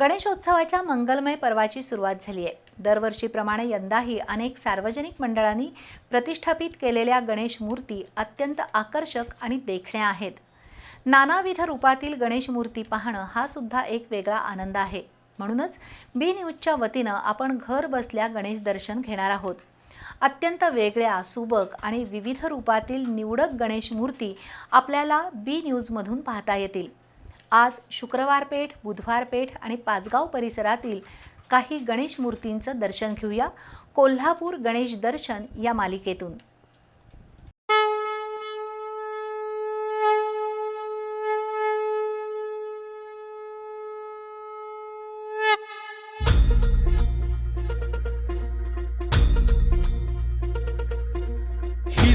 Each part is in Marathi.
गणेशोत्सवाच्या मंगलमय पर्वाची सुरुवात झाली आहे. दरवर्षीप्रमाणे यंदाही अनेक सार्वजनिक मंडळांनी प्रतिष्ठापित केलेल्या गणेश मूर्ती अत्यंत आकर्षक आणि देखण्या आहेत. नानाविध रूपातील गणेश मूर्ती पाहणं हा सुद्धा एक वेगळा आनंद आहे. म्हणूनच बी न्यूजच्या वतीनं आपण घर बसल्या गणेश दर्शन घेणार आहोत. अत्यंत वेगळ्या सुबक आणि विविध रूपातील निवडक गणेश मूर्ती आपल्याला बी न्यूजमधून पाहता येतील. आज शुक्रवार पेठ बुधवार पेठ आणि पाचगाव परिसरातील काही गणेश मूर्तींचं दर्शन घेऊया. कोल्हापूर गणेश दर्शन या मालिकेतून.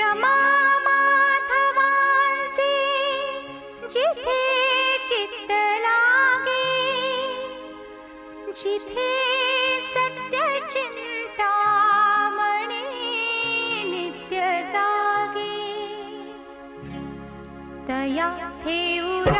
माधी जिथे चित्तरागे जिथे सत्य चिन्ता मणि न जागे। दया थे उ